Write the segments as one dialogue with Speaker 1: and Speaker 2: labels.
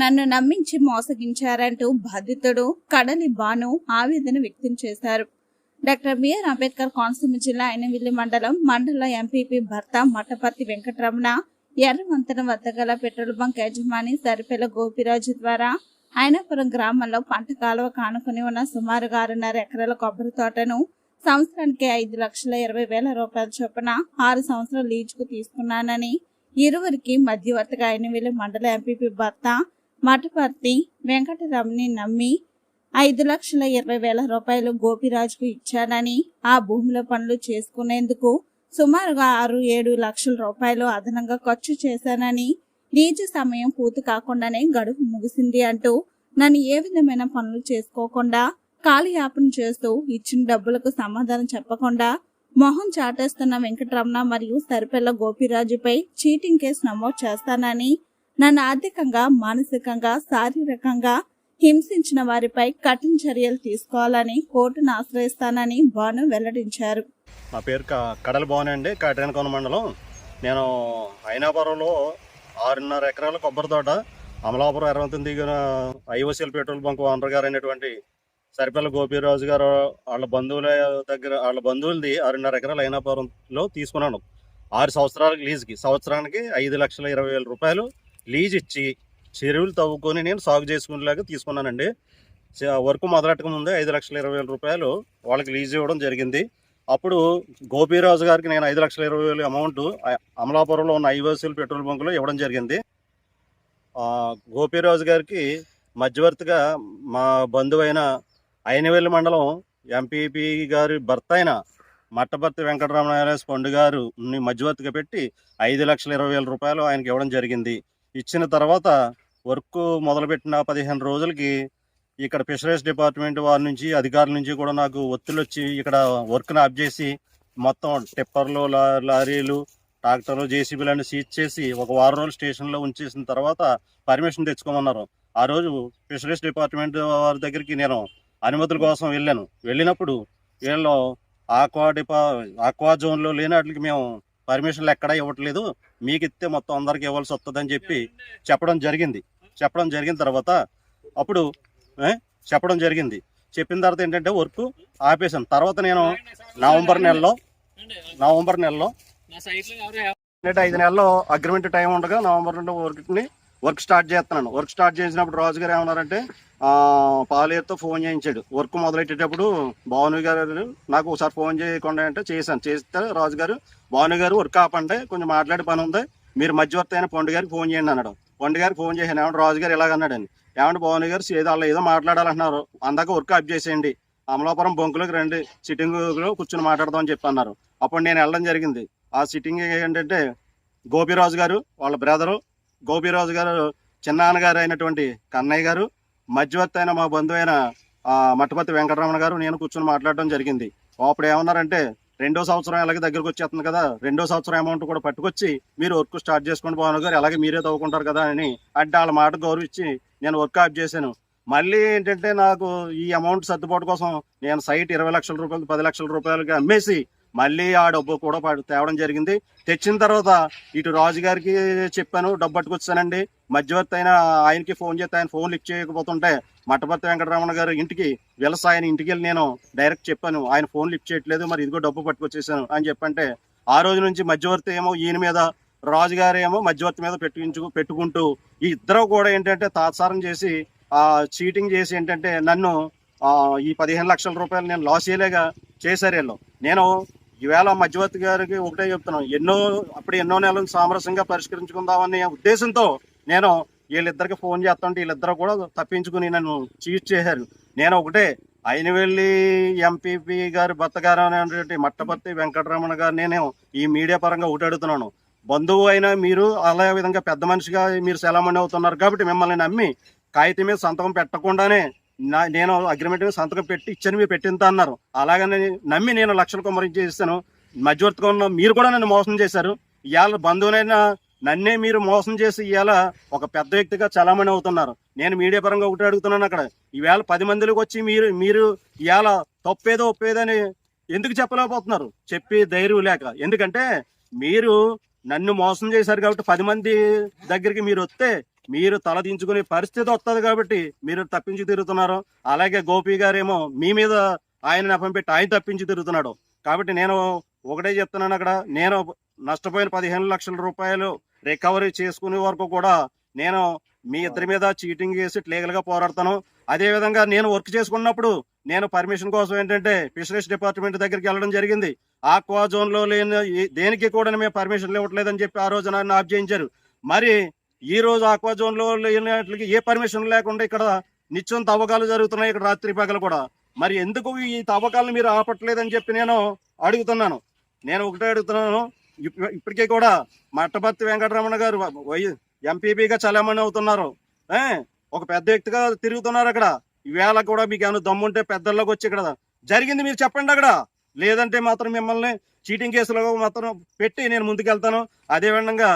Speaker 1: నన్ను నమ్మించి మోసగించారంటూ బాధితుడు కడలి బాను ఆవేదన వ్యక్తం చేశారు. డాక్టర్ బిఆర్ అంబేద్కర్ కోనసీమ జిల్లా అయినవిల్లి మండలం మండల ఎంపీపీ భర్త మఠపతి వెంకటరమణ ఎర్రవంతన వద్ద గల పెట్రోల్ బంక్ యజమాని సరిపెల గోపిరాజు ద్వారా అయినపురం గ్రామంలో పంట కాలువ కానుకొని ఉన్న సుమారుగా ఆరున్నర ఎకరాల కొబ్బరి తోటను సంవత్సరానికి ఐదు లక్షల ఇరవై వేల రూపాయల చొప్పున ఆరు సంవత్సరాలు లీజుకు తీసుకున్నానని ఇరువురికి మధ్యవర్తిగా అయినవిల్లి మండల ఎంపీపీ భర్త మఠపర్తి వెంకటరమణి నమ్మి ఐదు లక్షల ఇరవై వేల రూపాయలు గోపిరాజుకు ఇచ్చానని ఆ భూమిలో పనులు చేసుకునేందుకు సుమారుగా ఆరు ఏడు లక్షల రూపాయలు అదనంగా ఖర్చు చేశానని లీజు సమయం పూర్తి కాకుండానే గడువు ముగిసింది అంటూ నన్ను ఏ విధమైన పనులు చేసుకోకుండా కాలయాపన చేస్తూ ఇచ్చిన డబ్బులకు సమాధానం చెప్పకుండా మొహం చాటేస్తున్న వెంకటరమణ మరియు సరిపెల్ల గోపిరాజుపై చీటింగ్ కేసు నమోదు చేస్తానని నన్ను ఆర్థికంగా మానసికంగా శారీరకంగా హింసించిన వారిపై కఠిన చర్యలు తీసుకోవాలని కోర్టును ఆశ్రయిస్తానని భాను వెల్లడించారు.
Speaker 2: నా పేరు క- కడల భవన్ అండి కాటేనకొన మండలం. నేను అయినాపురంలో ఆరున్నర ఎకరాల కొబ్బరి తోట అమలాపురం ఎర్రవంతం దిగిన ఐఓసీఎల్ పెట్రోల్ బంక్ ఓనర్ గారు అయినటువంటి సరిపల్లి గోపీరాజు గారు వాళ్ళ బంధువుల దగ్గర వాళ్ళ బంధువులది ఆరున్నర ఎకరాలు అయినాపురంలో తీసుకున్నాను. ఆరు సంవత్సరాలకు లీజుకి. సంవత్సరానికి ఐదు లక్షల ఇరవై వేల రూపాయలు లీజ్ ఇచ్చి చెరువులు తవ్వుకొని నేను సాగు చేసుకునేలాగా తీసుకున్నానండి. చ- వర్క్ మొదలెట్టక ముందే ఐదు లక్షల ఇరవై వేల రూపాయలు వాళ్ళకి లీజ్ ఇవ్వడం జరిగింది. అప్పుడు గోపీరాజు గారికి నేను ఐదు లక్షల ఇరవై వేలు అమౌంట్ అమలాపురంలో ఉన్న ఐఓసీఎల్ పెట్రోల్ బంకులో ఇవ్వడం జరిగింది. గోపీరాజు గారికి మధ్యవర్తిగా మా బంధువైన అయినవెల్లి మండలం ఎంపీపీ గారి భర్త అయిన మట్టభర్తి వెంకటరమణారాయణ పండు గారు మధ్యవర్తిగా పెట్టి ఐదు లక్షల ఇరవై వేల రూపాయలు ఆయనకి ఇవ్వడం జరిగింది. ఇచ్చిన తర్వాత వర్క్ మొదలుపెట్టిన పదిహేను రోజులకి ఇక్కడ ఫిషరీస్ డిపార్ట్మెంట్ వారి నుంచి అధికారుల నుంచి కూడా నాకు ఒత్తిళ్ళు వచ్చి ఇక్కడ వర్క్ని ఆప్ చేసి మొత్తం టిప్పర్లు లా- లారీలు ట్రాక్టర్లు జేసీబీలు అన్ని సీజ్ చేసి ఒక వారం రోజులు స్టేషన్లో ఉంచేసిన తర్వాత పర్మిషన్ తెచ్చుకోమన్నారు. ఆ రోజు ఫిషరీస్ డిపార్ట్మెంట్ వారి దగ్గరికి నేను అనుమతుల కోసం వెళ్ళాను. వెళ్ళినప్పుడు వీళ్ళు ఆక్వా డిపా ఆక్వా జోన్లో లేని వాటికి మేము పర్మిషన్లు ఎక్కడా ఇవ్వట్లేదు. మీకు ఇస్తే మొత్తం అందరికి ఇవ్వాల్సి వస్తుందని చెప్పి చెప్పడం జరిగింది. చెప్పడం జరిగిన తర్వాత అప్పుడు చెప్పడం జరిగింది. చెప్పిన తర్వాత ఏంటంటే వర్క్ ఆపేసాను తర్వాత నేను నవంబర్ నెలలో నవంబర్ నెలలో ఐదు నెలల్లో అగ్రిమెంట్ టైం ఉండగా నవంబర్ నుండి వర్క్ని వర్క్ స్టార్ట్ చేస్తున్నాను. వర్క్ స్టార్ట్ చేసినప్పుడు రాజు గారు ఏమన్నారంటే పాలేరుతో ఫోన్ చేయించాడు. వర్క్ మొదలెట్టేటప్పుడు భాను గారు నాకు ఒకసారి ఫోన్ చేయకుండా అంటే చేశాను. చేస్తే రాజు గారు భాను గారు వర్క్ ఆపండి కొంచెం మాట్లాడే పని ఉంది. మీరు మధ్యవర్తి అయిన పండు గారికి ఫోన్ చేయండి అన్నాడు. పండు గారికి ఫోన్ చేశాను. ఏమంటే రాజు గారు ఇలాగన్నాడని ఏమంటే భాను గారు ఏదో వాళ్ళు ఏదో మాట్లాడాలంటున్నారు. అందాక వర్క్ అప్ చేసేయండి. అమలాపురం బొంకులకు రండి. సిట్టింగ్లో కూర్చొని మాట్లాడదాం అని చెప్పి అన్నారు అప్పుడు నేను వెళ్ళడం జరిగింది. ఆ సిట్టింగ్ ఏంటంటే గోపిరాజు గారు వాళ్ళ బ్రదరు గోపిరాజు గారు చిన్నాన్నగారు అయినటువంటి కన్నయ్య గారు మధ్యవర్తి అయిన మా బంధువు అయిన మట్టపతి వెంకటరమణ గారు నేను కూర్చొని మాట్లాడడం జరిగింది. అప్పుడు ఏమన్నారంటే రెండో సంవత్సరం ఎలాగే దగ్గరకు వచ్చేస్తుంది కదా రెండో సంవత్సరం అమౌంట్ కూడా పట్టుకొచ్చి మీరు వర్క్ స్టార్ట్ చేసుకుని పోను గారు అలాగే మీరే తవ్వుకుంటారు కదా అని అంటే వాళ్ళ మాట గౌరవించి నేను వర్క్ ఆఫ్ చేశాను. మళ్ళీ ఏంటంటే నాకు ఈ అమౌంట్ సర్దుబాటు కోసం నేను సైట్ ఇరవై లక్షల రూపాయలు పది లక్షల రూపాయలకి అమ్మేసి మళ్ళీ ఆ డబ్బు కూడా తేవడం జరిగింది. తెచ్చిన తర్వాత ఇటు రాజుగారికి చెప్పాను డబ్బు పట్టుకొచ్చానండి. మధ్యవర్తి అయిన ఆయనకి ఫోన్ చేస్తే ఆయన ఫోన్ లిఫ్ట్ చేయకపోతుంటే మట్టపర్తి వెంకటరమణ గారు ఇంటికి వెలస ఆయన ఇంటికి వెళ్ళి నేను డైరెక్ట్ చెప్పాను ఆయన ఫోన్ లిఫ్ట్ చేయట్లేదు మరి ఇదిగో డబ్బు పట్టుకొచ్చేసాను అని చెప్పంటే ఆ రోజు నుంచి మధ్యవర్తి ఏమో ఈయన మీద రాజుగారు ఏమో మధ్యవర్తి మీద పెట్టించు పెట్టుకుంటూ ఈ ఇద్దరు కూడా ఏంటంటే తాత్సారం చేసి ఆ చీటింగ్ చేసి ఏంటంటే నన్ను ఈ పదిహేను లక్షల రూపాయలు నేను లాస్ చేయలేగా చేశారు వీళ్ళు. నేను ఈవేళ మధ్యవర్తి గారికి ఒకటే చెప్తున్నాను ఎన్నో అప్పుడు ఎన్నో నెలలు సామరస్యంగా పరిష్కరించుకుందామనే ఉద్దేశంతో నేను వీళ్ళిద్దరికి ఫోన్ చేస్తుంటే వీళ్ళిద్దరు కూడా తప్పించుకుని నన్ను చీట్ చేశారు. నేను ఒకటే అయినవెల్లి ఎంపీపీ గారి భర్త గారు అనేటువంటి మట్టపర్తి వెంకటరమణ గారు నేను ఈ మీడియా పరంగా ఒకటి అడుగుతున్నాను బంధువు అయినా మీరు అలా విధంగా పెద్ద మనిషిగా మీరు సెలమణి అవుతున్నారు కాబట్టి మిమ్మల్ని నమ్మి కాగితం మీద సంతకం పెట్టకుండానే నా నేను అగ్రిమెంట్ మీద సంతకం పెట్టి ఇచ్చాను మీరు పెట్టింత అన్నారు. అలాగని నమ్మి నేను లక్షల కుమరించి ఇస్తాను మధ్యవర్తిగా ఉన్న మీరు కూడా నన్ను మోసం చేశారు. ఇవాళ బంధువునైనా నన్నే మీరు మోసం చేసి ఇవాళ ఒక పెద్ద వ్యక్తిగా చలామణి అవుతున్నారు. నేను మీడియా పరంగా ఒకటి అడుగుతున్నాను అక్కడ. ఈవేళ పది మందిలోకి వచ్చి మీరు మీరు ఇవాళ తప్పేదో ఒప్పేదని ఎందుకు చెప్పలేకపోతున్నారు? చెప్పి ధైర్యం లేక. ఎందుకంటే మీరు నన్ను మోసం చేశారు కాబట్టి పది మంది దగ్గరికి మీరు వస్తే మీరు తలదించుకునే పరిస్థితి వస్తుంది కాబట్టి మీరు తప్పించి తిరుగుతున్నారు. అలాగే గోపి గారేమో మీ మీద ఆయన నెపం పెట్టి ఆయన తప్పించి తిరుగుతున్నాడు. కాబట్టి నేను ఒకటే చెప్తున్నాను అక్కడ. నేను నష్టపోయిన పదిహేను లక్షల రూపాయలు రికవరీ చేసుకునే వరకు కూడా నేను మీ ఇద్దరి మీద చీటింగ్ చేసి లీగల్గా పోరాడతాను. అదే విధంగా నేను వర్క్ చేసుకున్నప్పుడు నేను పర్మిషన్ కోసం ఏంటంటే ఫిషరీస్ డిపార్ట్మెంట్ దగ్గరికి వెళ్ళడం జరిగింది. ఆక్వా జోన్లో లేని దేనికి కూడా మేము పర్మిషన్ ఇవ్వట్లేదని చెప్పి ఆ రోజు నన్ను ఆఫ్ చేయించారు. మరి ఈ రోజు ఆక్వా జోన్లో లేనట్లకి ఏ పర్మిషన్ లేకుండా ఇక్కడ నిత్యం తవ్వకాలు జరుగుతున్నాయి ఇక్కడ రాత్రి పగలు కూడా. మరి ఎందుకు ఈ తవ్వకాలను మీరు ఆపట్లేదని చెప్పి నేను అడుగుతున్నాను. నేను ఒకటే అడుగుతున్నాను. ఇప్పటికే కూడా మట్టపర్తి వెంకటరమణ గారు వై ఎంపీపీగా చలామణి అవుతున్నారు. ఒక పెద్ద వ్యక్తిగా తిరుగుతున్నారు అక్కడ. ఈవేళ కూడా మీకు ఏమైనా దమ్ముంటే పెద్దల్లోకి వచ్చి ఇక్కడ జరిగింది మీరు చెప్పండి అక్కడ. లేదంటే మాత్రం మిమ్మల్ని చీటింగ్ కేసులో మాత్రం పెట్టి నేను ముందుకెళ్తాను. అదే విధంగా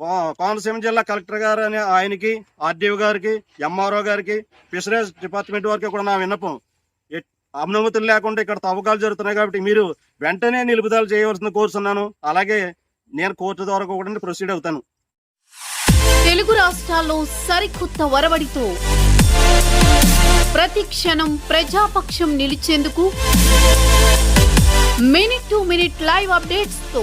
Speaker 2: కోనసీమ జిల్లా కలెక్టర్ గారు అనే ఆయనకి ఆర్డీఓ గారికి ఎంఆర్ఓ గారికి ఫిషరీస్ డిపార్ట్మెంట్ వారికి కూడా నా విన్నపం. ఎట్- అనుమతులు లేకుండా ఇక్కడ తవ్వకాలు జరుగుతున్నాయి కాబట్టి మీరు వెంటనే నిలుపుదల చేయవలసిన కోరుతున్నాను అలాగే నేను కోర్టు ద్వారా కూడా ప్రొసీడ్ అవుతాను.
Speaker 3: తెలుగు రాష్ట్రాల్లో సరికొత్త వరవడితో ప్రతి క్షణం ప్రజాపక్షం నిలిచేందుకు మినిట్ టు మినిట్ లైవ్ అప్డేట్స్తో